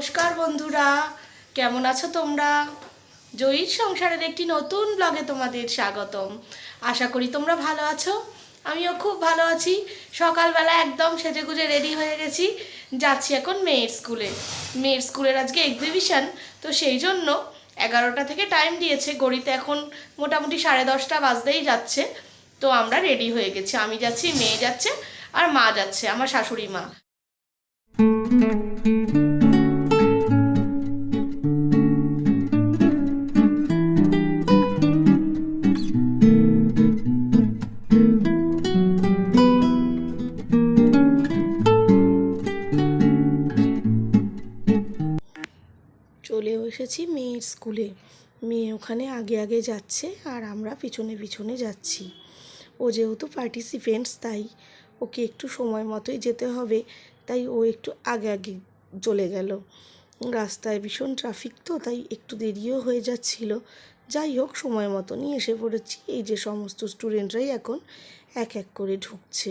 নমস্কার বন্ধুরা, কেমন আছো তোমরা? জয়ীর সংসারের একটি নতুন ব্লগে তোমাদের স্বাগতম। আশা করি তোমরা ভালো আছো, আমিও খুব ভালো আছি। সকালবেলা একদম সেজেগুজে রেডি হয়ে গেছি, যাচ্ছি এখন মেয়ের স্কুলে মেয়ের স্কুলের আজকে এক্সিবিশন তো সেই জন্য এগারোটা থেকে টাইম দিয়েছে। গড়িতে এখন মোটামুটি সাড়ে দশটা বাজতেই যাচ্ছে, তো আমরা রেডি হয়ে গেছি। আমি যাচ্ছি, মেয়ে যাচ্ছে, আর মা যাচ্ছে, আমার শাশুড়ি মা। এসেছি মেয়ের স্কুলে। মেয়ে ওখানে আগে আগে যাচ্ছে আর আমরা পিছনে পিছনে যাচ্ছি। ও যেহেতু পার্টিসিপেন্টস তাই ওকে একটু সময় মতোই যেতে হবে, তাই ও একটু আগে আগে চলে গেল। রাস্তায় ভীষণ ট্রাফিক তো, তাই একটু দেরিও হয়ে যাচ্ছিল। যাই হোক, সময় মতনই এসে পড়েছি। এই যে সমস্ত স্টুডেন্টরাই এখন এক এক করে ঢুকছে।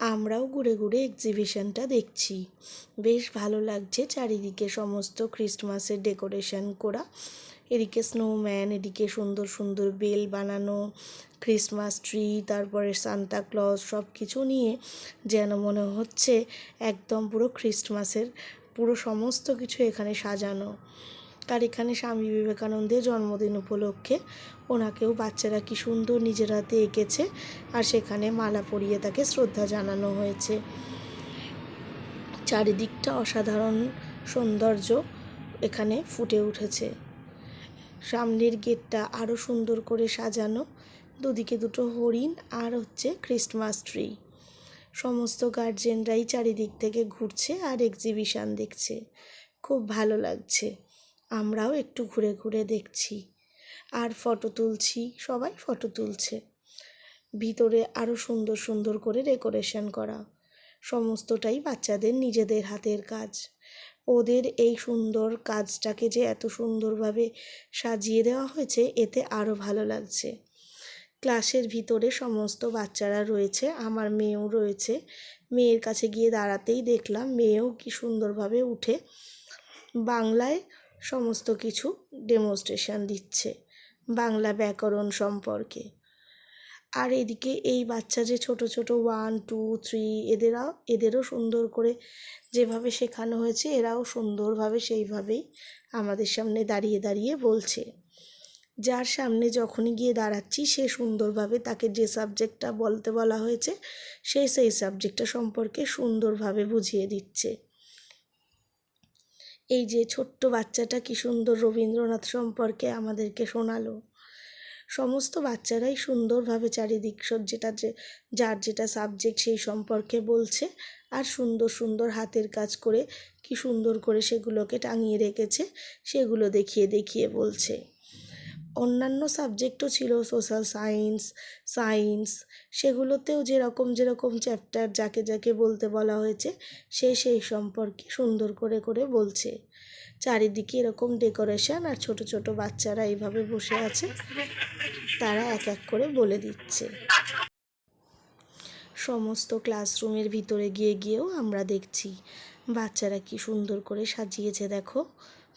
আমরাও ঘুরে ঘুরে এক্সিবিশনটা দেখছি। বেশ ভালো লাগছে চারিদিকে সমস্ত ক্রিসমাসের ডেকোরেশন করা। এদিকে স্নোম্যান এদিকে সুন্দর সুন্দর বেল বানানো ক্রিসমাস ট্রি তারপরে সান্তা ক্লজ সব কিছু নিয়ে যেন মনে হচ্ছে একদম পুরো ক্রিসমাসের পুরো সমস্ত কিছু এখানে সাজানো। আর এখানে স্বামী বিবেকানন্দের জন্মদিন উপলক্ষে ওনাকেও বাচ্চারা কি সুন্দর নিজের হাতে এঁকেছে আর সেখানে মালা পরিয়ে তাকে শ্রদ্ধা জানানো হয়েছে। চারিদিকটা অসাধারণ সৌন্দর্য এখানে ফুটে উঠেছে। সামনের গেটটা আরও সুন্দর করে সাজানো, দুদিকে দুটো হরিণ আর হচ্ছে ক্রিসমাস ট্রি। সমস্ত গার্জেনরাই চারিদিক থেকে ঘুরছে আর এক্সিবিশন দেখছে। খুব ভালো লাগছে। আমরাও একটু ঘুরে ঘুরে দেখছি। আর ফটো তুলছি, সবাই ফটো তুলছে। ভিতরে আরও সুন্দর সুন্দর করে ডেকোরেশন করা। সমস্তটাই বাচ্চাদের নিজেদের হাতের কাজ। ওদের এই সুন্দর কাজটাকে যে এত সুন্দরভাবে সাজিয়ে দেওয়া হয়েছে, এতে আরও ভালো লাগছে। ক্লাসের ভিতরে সমস্ত বাচ্চারা রয়েছে, আমার মেয়েও রয়েছে। মেয়ের কাছে গিয়ে দাঁড়াতেই দেখলাম, মেয়েও কি সুন্দরভাবে উঠে বাংলায় সমস্ত কিছু ডেমনস্ট্রেশন দিচ্ছে বাংলা ব্যাকরণ সম্পর্কে। আর এদিকে এই বাচ্চা যে ছোট ছোট ওয়ান টু থ্রি এদেরাও এদেরও সুন্দর করে যেভাবে শেখানো হয়েছে, এরাও সুন্দরভাবে সেইভাবেই আমাদের সামনে দাঁড়িয়ে দাঁড়িয়ে বলছে। যার সামনে যখনই গিয়ে দাঁড়াচ্ছি, সে সুন্দরভাবে তাকে যে সাবজেক্টটা বলতে বলা হয়েছে, সে সেই সাবজেক্টটা সম্পর্কে সুন্দরভাবে বুঝিয়ে দিচ্ছে। এই যে ছোট্ট বাচ্চাটা কি সুন্দর রবীন্দ্রনাথ সম্পর্কে আমাদেরকে শোনালো। সমস্ত বাচ্চারাই সুন্দরভাবে চারিদিক যেটা যে, যার যেটা সাবজেক্ট সেই সম্পর্কে বলছে আর সুন্দর সুন্দর হাতের কাজ করে কি সুন্দর করে সেগুলোকে টাঙিয়ে রেখেছে, সেগুলো দেখিয়ে দেখিয়ে বলছে। অন্যান্য সাবজেক্টও ছিল সোশ্যাল সায়েন্স সায়েন্স সেগুলোতেও যেরকম যেরকম চ্যাপ্টার যাকে যাকে বলতে বলা হয়েছে সে সেই সম্পর্কে সুন্দর করে করে বলছে। চারিদিকে এরকম ডেকোরেশন আর ছোট ছোট বাচ্চারা এইভাবে বসে আছে, তারা এক এক করে বলে দিচ্ছে। সমস্ত ক্লাসরুমের ভিতরে গিয়ে, গিয়েও আমরা দেখছি বাচ্চারা কি সুন্দর করে সাজিয়েছে, দেখো।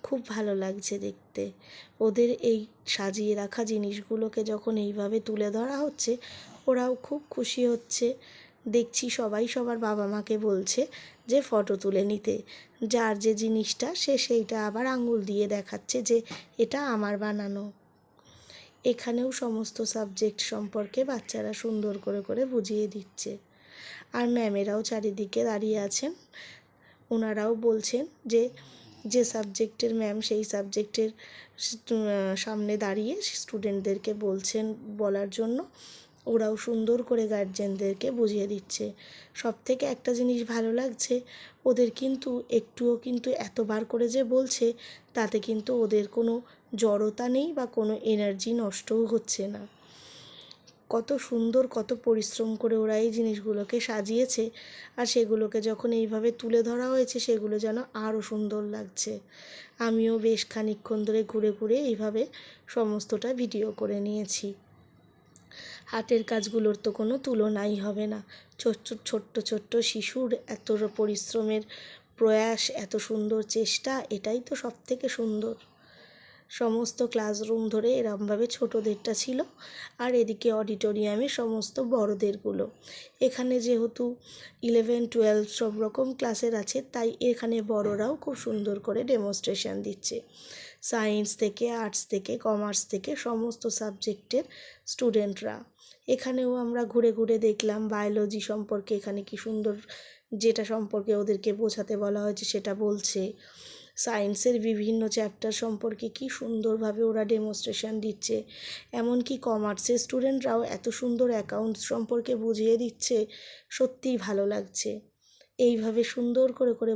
খুব ভালো লাগছে দেখতে। ওদের এই সাজিয়ে রাখা জিনিসগুলোকে যখন এইভাবে তুলে ধরা হচ্ছে, ওরাও খুব খুশি হচ্ছে। দেখছি সবাই সবার বাবা মাকে বলছে যে, ফটো তুলে নিতে। যার যে জিনিসটা, সে সেইটা আবার আঙুল দিয়ে দেখাচ্ছে যে, এটা আমার বানানো। এখানেও সমস্ত সাবজেক্ট সম্পর্কে বাচ্চারা সুন্দর করে করে বুঝিয়ে দিচ্ছে। আর ম্যামেরাও চারিদিকে দাঁড়িয়ে আছেন। ওনারাও বলছেন যে যে সাবজেক্টের ম্যাম সেই সাবজেক্টের সামনে দাঁড়িয়ে স্টুডেন্টদেরকে বলছেন বলার জন্য। ওরাও সুন্দর করে গার্জেনদেরকে বুঝিয়ে দিচ্ছে। সব থেকে একটা জিনিস ভালো লাগছে, ওদের কিন্তু একটুও কিন্তু এতবার করে যে বলছে, তাতে কিন্তু ওদের কোনো জড়তা নেই বা কোনো এনার্জি নষ্টও হচ্ছে না। কত সুন্দর, কত পরিশ্রম করে ওরা এই জিনিসগুলোকে সাজিয়েছে আর সেগুলোকে যখন এইভাবে তুলে ধরা হয়েছে, সেগুলো যেন আরও সুন্দর লাগছে। আমিও বেশ খানিকক্ষণ ধরে ঘুরে ঘুরে এইভাবে সমস্তটা ভিডিও করে নিয়েছি। হাতের কাজগুলোর তো কোনো তুলনাই হবে না। ছোট্ট ছোট্ট ছোট্ট শিশুর এত পরিশ্রমের প্রয়াস, এত সুন্দর চেষ্টা, এটাই তো সব থেকে সুন্দর। সমস্ত ক্লাসরুম ধরে এরমভাবে ছোটোদেরটা ছিল আর এদিকে অডিটোরিয়ামে সমস্ত বড়দেরগুলো। এখানে যেহেতু ইলেভেন টুয়েলভ সব রকম ক্লাসের আছে, তাই এখানে বড়রাও খুব সুন্দর করে ডেমনস্ট্রেশন দিচ্ছে। সায়েন্স থেকে আর্টস থেকে কমার্স থেকে সমস্ত সাবজেক্টের স্টুডেন্টরা এখানেও আমরা ঘুরে ঘুরে দেখলাম বায়োলজি সম্পর্কে এখানে কি সুন্দর যেটা সম্পর্কে ওদেরকে বোঝাতে বলা হয়েছে সেটা বলছে। সায়েন্সের বিভিন্ন চ্যাপ্টার সম্পর্কে কি সুন্দরভাবে ওরা ডেমনস্ট্রেশন দিচ্ছে, এমনকি কমার্সের স্টুডেন্টরাও এত সুন্দর অ্যাকাউন্টস সম্পর্কে বুঝিয়ে দিচ্ছে, সত্যিই ভালো লাগছে। এইভাবে সুন্দর করে করে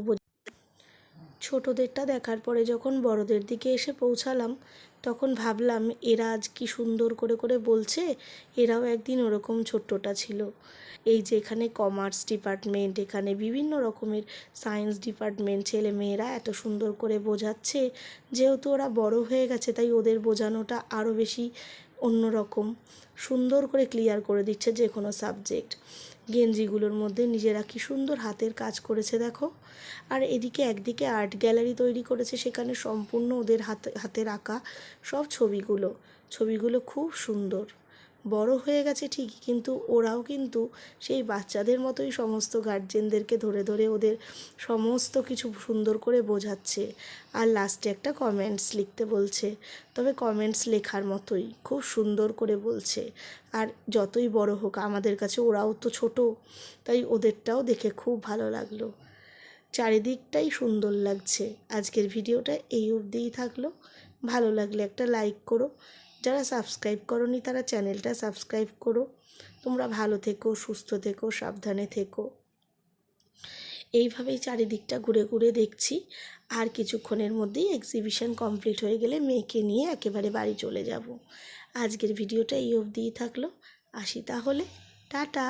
ছোটোদেরটা দেখার পরে যখন বড়দের দিকে এসে পৌঁছালাম তখন ভাবলাম, এরা আজ কি সুন্দর করে করে বলছে? এরাও একদিন ওরকম ছোট্টটা ছিল। এই যে এখানে কমার্স ডিপার্টমেন্ট এখানে বিভিন্ন রকমের সায়েন্স ডিপার্টমেন্ট ছেলে মেয়েরা এত সুন্দর করে বোঝাচ্ছে। যেহেতু ওরা বড় হয়ে গেছে, তাই ওদের বোঝানোটা আরও বেশি অন্যরকম। সুন্দর করে ক্লিয়ার করে দিচ্ছে যে কোনো সাবজেক্ট গেঞ্জিগুলোর মধ্যে নিজেরা কি সুন্দর হাতের কাজ করেছে, দেখো। আর এদিকে একদিকে আর্ট গ্যালারি তৈরি করেছে, সেখানে সম্পূর্ণ ওদের হাতে, হাতের আঁকা সব ছবিগুলো। ছবিগুলো খুব সুন্দর। বড় হয়ে গেছে ঠিকই, কিন্তু ওরাও কিন্তু সেই বাচ্চাদের মতোই সমস্ত গার্জেনদেরকে ধরে ধরে ওদের সমস্ত কিছু সুন্দর করে বোঝাচ্ছে। আর লাস্টে একটা কমেন্টস লিখতে বলছে, তবে কমেন্টস লেখার মতোই, খুব সুন্দর করে বলছে। আর যতই বড় হোক, আমাদের কাছে ওরাও তো ছোট, তাই ওদেরটাও দেখে খুব ভালো লাগল। চারিদিকটাই সুন্দর লাগছে। আজকের ভিডিওটা এই অবধিই থাকল। ভালো লাগলে একটা লাইক করো যারা সাবস্ক্রাইব করনি তারা চ্যানেলটা সাবস্ক্রাইব করো। তোমরা ভালো থেকো, সুস্থ থেকো, সাবধানে থেকো। এইভাবেই চারিদিকটা ঘুরে ঘুরে দেখছি। আর কিছুক্ষণের মধ্যেই এক্সিবিশন কমপ্লিট হয়ে গেলে মেয়েকে নিয়ে একেবারে বাড়ি চলে যাব। আজকের ভিডিওটা এই অবধিই থাকল। আসি তাহলে। টাটা!